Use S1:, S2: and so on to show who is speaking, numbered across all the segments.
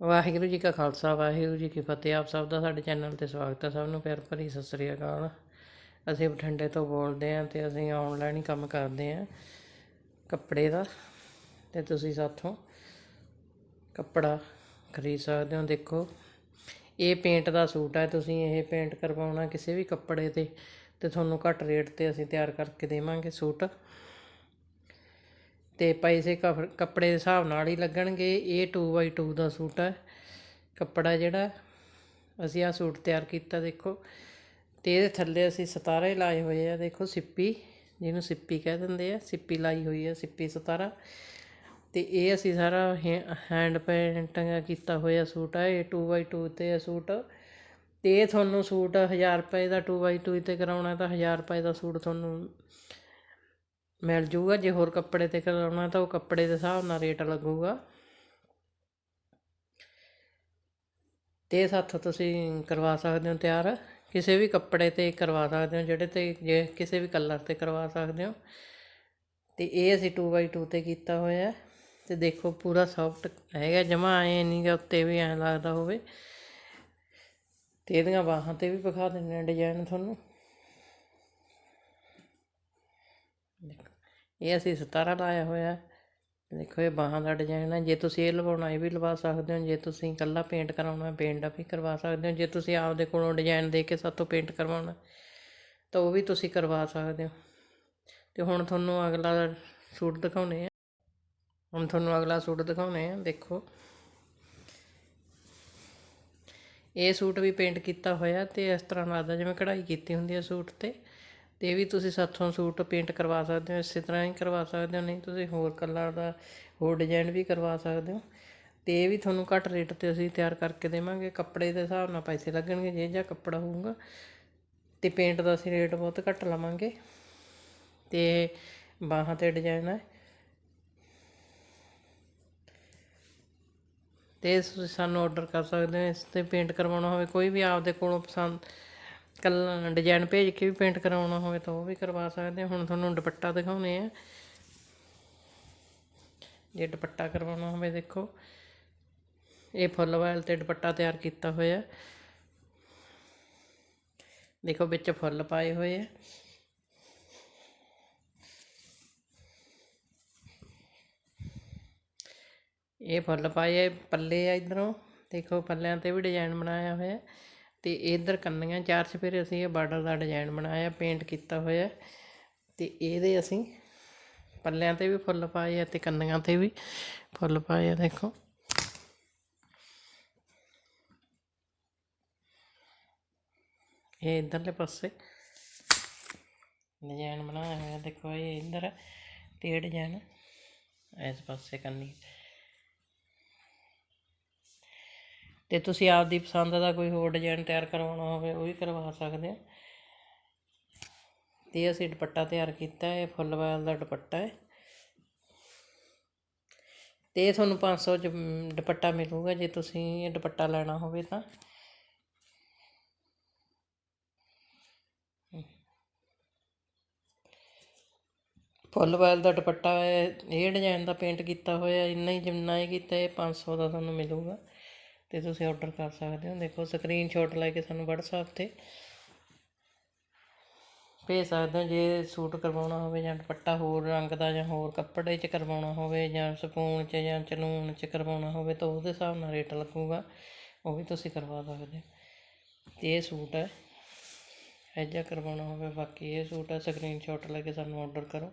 S1: ਵਾਹਿਗੁਰੂ ਜੀ ਕਾ ਖਾਲਸਾ, ਵਾਹਿਗੁਰੂ ਜੀ ਕੀ ਫਤਿਹ। ਆਪ ਸਭ ਦਾ ਸਾਡੇ ਚੈਨਲ ਤੇ ਸਵਾਗਤ ਹੈ ਸਭ ਨੂੰ। ਪਿਆਰ ਭਰੀ ਸਤਿ ਸ੍ਰੀ ਅਕਾਲ। ਅਸੀਂ ਬਠਿੰਡੇ ਤੋਂ ਬੋਲਦੇ ਹਾਂ ਤੇ ਅਸੀਂ ਆਨਲਾਈਨ ਹੀ ਕੰਮ ਕਰਦੇ ਹਾਂ ਕੱਪੜੇ ਦਾ। ਤੇ ਤੁਸੀਂ ਸਾਥੋਂ ਕੱਪੜਾ ਖਰੀਦ ਸਕਦੇ ਹੋ। ਦੇਖੋ, ਇਹ ਪੇਂਟ ਦਾ ਸੂਟ ਹੈ। ਤੁਸੀਂ ਇਹ ਪੇਂਟ ਕਰਵਾਉਣਾ ਕਿਸੇ ਵੀ ਕੱਪੜੇ ਤੇ ਤੇ ਤੁਹਾਨੂੰ ਘੱਟ ਰੇਟ ਤੇ ਅਸੀਂ ਤਿਆਰ ਕਰਕੇ ਦੇਵਾਂਗੇ ਸੂਟ। ਅਤੇ ਪੈਸੇ ਕਫ- ਕੱਪੜੇ ਦੇ ਹਿਸਾਬ ਨਾਲ ਹੀ ਲੱਗਣਗੇ। ਇਹ 2x2 ਦਾ ਸੂਟ ਹੈ ਕੱਪੜਾ ਜਿਹੜਾ, ਅਸੀਂ ਆਹ ਸੂਟ ਤਿਆਰ ਕੀਤਾ, ਦੇਖੋ। ਅਤੇ ਇਹਦੇ ਥੱਲੇ ਅਸੀਂ ਸਤਾਰੇ ਲਾਏ ਹੋਏ ਆ, ਦੇਖੋ ਸਿੱਪੀ, ਜਿਹਨੂੰ ਸਿੱਪੀ ਕਹਿ ਦਿੰਦੇ ਆ। ਸਿੱਪੀ ਲਾਈ ਹੋਈ ਆ, ਸਿੱਪੀ ਸਤਾਰਾ। ਅਤੇ ਇਹ ਅਸੀਂ ਸਾਰਾ ਹੈਂਡ ਪੇਂਟਿੰਗ ਕੀਤਾ ਹੋਇਆ ਸੂਟ ਆ, ਇਹ 2x2 ਤੇ ਆ ਸੂਟ। ਤੇ ਇਹ ਤੁਹਾਨੂੰ ਸੂਟ 1000 ਰੁਪਏ ਦਾ 2x2 ਤੇ ਕਰਾਉਣਾ, ਤਾਂ 1000 ਰੁਪਏ ਦਾ ਸੂਟ ਤੁਹਾਨੂੰ ਮਿਲ ਜੂਗਾ, ਜੇ ਹੋਰ ਕੱਪੜੇ ਤੇ ਕਰਾਉਣਾ ਤਾਂ ਉਹ ਕੱਪੜੇ ਦੇ ਹਿਸਾਬ ਨਾਲ ਰੇਟ ਲੱਗੂਗਾ। ਤੇ ਸਾਥੋਂ ਤੁਸੀਂ ਕਰਵਾ ਸਕਦੇ ਹੋ ਤਿਆਰ। ਕਿਸੇ ਵੀ ਕੱਪੜੇ ਤੇ ਕਰਵਾ ਸਕਦੇ ਹੋ, ਜਿਹੜੇ ਤੇ ਜੇ ਕਿਸੇ ਵੀ ਕਲਰ ਤੇ ਕਰਵਾ ਸਕਦੇ ਹੋ। ਤੇ ਇਹ ਅਸੀਂ 2x2 ਤੇ ਕੀਤਾ ਹੋਇਆ। ਹੈ ਤੇ ਦੇਖੋ ਪੂਰਾ ਸੌਫਟ ਹੈਗਾ, ਜਮਾ ਐ ਨਹੀਂ ਗਾ ਉੱਤੇ ਵੀ ਐਂ ਲੱਗਦਾ ਹੋਵੇ। ਤੇ ਇਹਦੀਆਂ ਬਾਹਾਂ ਤੇ ਵੀ ਵਿਖਾ ਦਿੰਦੇ ਆ ਡਿਜ਼ਾਈਨ ਤੁਹਾਨੂੰ। ਇਹ ਅਸੀਂ ਸਤਾਰਾ ਲਾਇਆ ਹੋਇਆ ਦੇਖੋ ਇਹ ਬਾਹਾਂ ਦਾ ਡਿਜ਼ਾਈਨ ਹੈ ਜੇ ਤੁਸੀਂ ਇਹ ਲਵਾਉਣਾ, ਇਹ ਵੀ ਲਵਾ ਸਕਦੇ ਹੋ। ਜੇ ਤੁਸੀਂ ਇਕੱਲਾ ਪੇਂਟ ਕਰਾਉਣਾ ਪੇਂਟ ਵੀ ਕਰਵਾ ਸਕਦੇ ਹੋ। ਜੇ ਤੁਸੀਂ ਆਪਦੇ ਕੋਲੋਂ ਡਿਜ਼ਾਈਨ ਦੇ ਕੇ ਸਾਤੋਂ ਪੇਂਟ ਕਰਵਾਉਣਾ, ਤਾਂ ਉਹ ਵੀ ਤੁਸੀਂ ਕਰਵਾ ਸਕਦੇ ਹੋ। ਤੇ ਹੁਣ ਤੁਹਾਨੂੰ ਅਗਲਾ ਸੂਟ ਦਿਖਾਉਣੇ ਆ। ਹੁਣ ਤੁਹਾਨੂੰ ਅਗਲਾ ਸੂਟ ਦਿਖਾਉਣੇ ਆ। ਦੇਖੋ। ਇਹ ਸੂਟ ਵੀ ਪੇਂਟ ਕੀਤਾ ਹੋਇਆ ਤੇ ਇਸ ਤਰ੍ਹਾਂ ਲੱਗਦਾ ਜਿਵੇਂ ਕਢਾਈ ਕੀਤੀ ਹੁੰਦੀ ਹੈ ਸੂਟ ਤੇ। ਅਤੇ ਇਹ ਵੀ ਤੁਸੀਂ ਸਾਥੋਂ ਸੂਟ ਪੇਂਟ ਕਰਵਾ ਸਕਦੇ ਹੋ, ਇਸੇ ਤਰ੍ਹਾਂ ਹੀ ਕਰਵਾ ਸਕਦੇ ਹੋ, ਨਹੀਂ ਤੁਸੀਂ ਹੋਰ ਕਲਰ ਦਾ ਹੋਰ ਡਿਜ਼ਾਇਨ ਵੀ ਕਰਵਾ ਸਕਦੇ ਹੋ। ਅਤੇ ਇਹ ਵੀ ਤੁਹਾਨੂੰ ਘੱਟ ਰੇਟ ਤੇ ਅਸੀਂ ਤਿਆਰ ਕਰਕੇ ਦੇਵਾਂਗੇ। ਕੱਪੜੇ ਦੇ ਹਿਸਾਬ ਨਾਲ ਪੈਸੇ ਲੱਗਣਗੇ, ਜੇ ਜਿਹਾ ਕੱਪੜਾ ਹੋਊਗਾ। ਅਤੇ ਪੇਂਟ ਦਾ ਅਸੀਂ ਰੇਟ ਬਹੁਤ ਘੱਟ ਲਵਾਂਗੇ। ਅਤੇ ਬਾਹਾਂ ਤੇ ਡਿਜ਼ਾਈਨ ਹੈ। ਤੇ ਤੁਸੀਂ ਸਾਨੂੰ ਆਰਡਰ ਕਰ ਸਕਦੇ ਹੋ, ਇਸ ਤੇ ਪੇਂਟ ਕਰਵਾਉਣਾ ਹੋਵੇ, ਕੋਈ ਵੀ ਆਪਦੇ ਕੋਲੋਂ ਪਸੰਦ ਕੱਲਾ ਡਿਜ਼ਾਈਨ ਭੇਜ ਕੇ ਵੀ ਪੇਂਟ ਕਰਾਉਣਾ ਹੋਵੇ ਤਾਂ ਉਹ ਵੀ ਕਰਵਾ ਸਕਦੇ ਹੁਣ ਤੁਹਾਨੂੰ ਦੁਪੱਟਾ ਦਿਖਾਉਣੇ ਆ ਜੇ ਦੁਪੱਟਾ ਕਰਵਾਉਣਾ ਹੋਵੇ ਦੇਖੋ। ਇਹ ਫੁੱਲ ਵਾਇਲ ਤੇ ਦੁਪੱਟਾ ਤਿਆਰ ਕੀਤਾ ਹੋਇਆ। ਦੇਖੋ ਵਿੱਚ ਫੁੱਲ ਪਾਏ ਹੋਏ ਆ। ਇਹ ਫੁੱਲ ਪਾਏ ਆ, ਪੱਲੇ ਆ ਇਧਰੋਂ। ਦੇਖੋ ਪੱਲਿਆਂ ਤੇ ਵੀ ਡਿਜ਼ਾਈਨ ਬਣਾਇਆ ਹੋਇਆ। ਤੇ ਇੱਧਰ ਕੰਨੀਆਂ, ਚਾਰ ਚਫੇਰੇ ਅਸੀਂ ਇਹ ਬਾਰਡਰ ਦਾ ਡਿਜ਼ਾਇਨ ਬਣਾਇਆ ਪੇਂਟ ਕੀਤਾ ਹੋਇਆ। ਅਤੇ ਇਹਦੇ ਅਸੀਂ ਪੱਲਿਆਂ ਤੇ ਵੀ ਫੁੱਲ ਪਾਏ ਆ ਤੇ ਕੰਨੀਆਂ ਤੇ ਵੀ ਫੁੱਲ ਪਾਏ ਆ, ਦੇਖੋ। ਇਹ ਇਧਰਲੇ ਪਾਸੇ ਡਿਜ਼ਾਈਨ ਬਣਾਇਆ ਹੋਇਆ, ਦੇਖੋ ਇਹ ਇਧਰ, ਤੇ ਇਹ ਡਿਜ਼ਾਈਨ ਇਸ ਪਾਸੇ ਕੰਨੀ। ਅਤੇ ਤੁਸੀਂ ਆਪਦੀ ਪਸੰਦ ਦਾ ਕੋਈ ਹੋਰ ਡਿਜ਼ਾਈਨ ਤਿਆਰ ਕਰਵਾਉਣਾ ਹੋਵੇ ਉਹ ਵੀ ਕਰਵਾ ਸਕਦੇ ਹੋ ਅਤੇ ਅਸੀਂ ਦੁਪੱਟਾ ਤਿਆਰ ਕੀਤਾ ਹੈ ਫੁੱਲ ਵਾਲ ਦਾ ਦੁਪੱਟਾ ਹੈ। ਅਤੇ ਇਹ ਤੁਹਾਨੂੰ 500 ਚ ਮ, ਦੁਪੱਟਾ ਮਿਲੂਗਾ ਜੇ ਤੁਸੀਂ ਇਹ ਦੁਪੱਟਾ ਲੈਣਾ ਹੋਵੇ ਤਾਂ। ਫੁੱਲ ਵਾਲ ਦਾ ਦੁਪੱਟਾ ਹੈ ਇਹ ਡਿਜ਼ਾਈਨ ਦਾ ਪੇਂਟ ਕੀਤਾ ਹੋਇਆ ਇੰਨਾ ਹੀ ਜਿੰਨਾ ਇਹ ਕੀਤਾ ਇਹ 500 ਦਾ ਤੁਹਾਨੂੰ ਮਿਲੂਗਾ। ਅਤੇ ਤੁਸੀਂ ਔਡਰ ਕਰ ਸਕਦੇ ਹੋ। ਦੇਖੋ ਸਕਰੀਨਸ਼ੋਟ ਲੈ ਕੇ ਸਾਨੂੰ ਵਟਸਐਪ ਤੇ ਭੇਜ ਸਕਦੇ ਹੋ। ਜੇ ਸੂਟ ਕਰਵਾਉਣਾ ਹੋਵੇ ਜਾਂ ਦੁਪੱਟਾ ਹੋਰ ਰੰਗ ਦਾ ਜਾਂ ਹੋਰ ਕੱਪੜੇ 'ਚ ਕਰਵਾਉਣਾ ਹੋਵੇ ਜਾਂ ਸਪੂਨ 'ਚ ਜਾਂ ਚਲੂਣ 'ਚ ਕਰਵਾਉਣਾ ਹੋਵੇ ਤਾਂ ਉਹਦੇ ਹਿਸਾਬ ਨਾਲ ਰੇਟ ਲੱਗੂਗਾ। ਉਹ ਵੀ ਤੁਸੀਂ ਕਰਵਾ ਸਕਦੇ ਹੋ। ਤੇ ਇਹ ਸੂਟ ਹੈ। ਇਹੋ ਜਿਹਾ ਕਰਵਾਉਣਾ ਹੋਵੇ। ਬਾਕੀ ਇਹ ਸੂਟ ਹੈ। ਸਕਰੀਨਸ਼ਾਟ ਲੈ ਕੇ ਸਾਨੂੰ ਔਡਰ ਕਰੋ।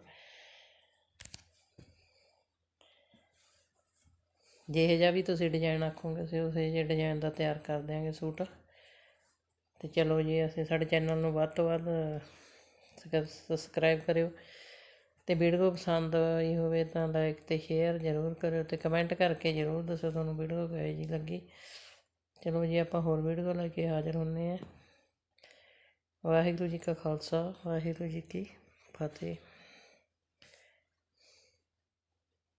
S1: ਜਿਹੋ ਜਿਹਾ ਵੀ ਤੁਸੀਂ ਡਿਜ਼ਾਇਨ ਆਖੋਗੇ, ਅਸੀਂ ਉਸੇ ਜਿਹੇ ਡਿਜ਼ਾਇਨ ਦਾ ਤਿਆਰ ਕਰ ਦਿਆਂਗੇ ਸੂਟ। ਅਤੇ ਚਲੋ ਜੀ, ਅਸੀਂ ਸਾਡੇ ਚੈਨਲ ਨੂੰ ਵੱਧ ਤੋਂ ਵੱਧ ਸਬਸਕ੍ਰਾਈਬ ਕਰਿਓ। ਅਤੇ ਵੀਡੀਓ ਪਸੰਦ ਆਈ ਹੋਵੇ ਤਾਂ ਲਾਈਕ ਅਤੇ ਸ਼ੇਅਰ ਜ਼ਰੂਰ ਕਰਿਓ ਅਤੇ ਕਮੈਂਟ ਕਰਕੇ ਜ਼ਰੂਰ ਦੱਸੋ ਤੁਹਾਨੂੰ ਵੀਡੀਓ ਕਿਹੋ ਜੀ ਲੱਗੀ। ਚਲੋ ਜੀ, ਆਪਾਂ ਹੋਰ ਵੀਡੀਓ ਲੈ ਕੇ ਹਾਜ਼ਰ ਹੁੰਨੇ ਆ। ਵਾਹਿਗੁਰੂ ਜੀ ਕਾ ਖਾਲਸਾ, ਵਾਹਿਗੁਰੂ ਜੀ ਕੀ ਫਤਿਹ।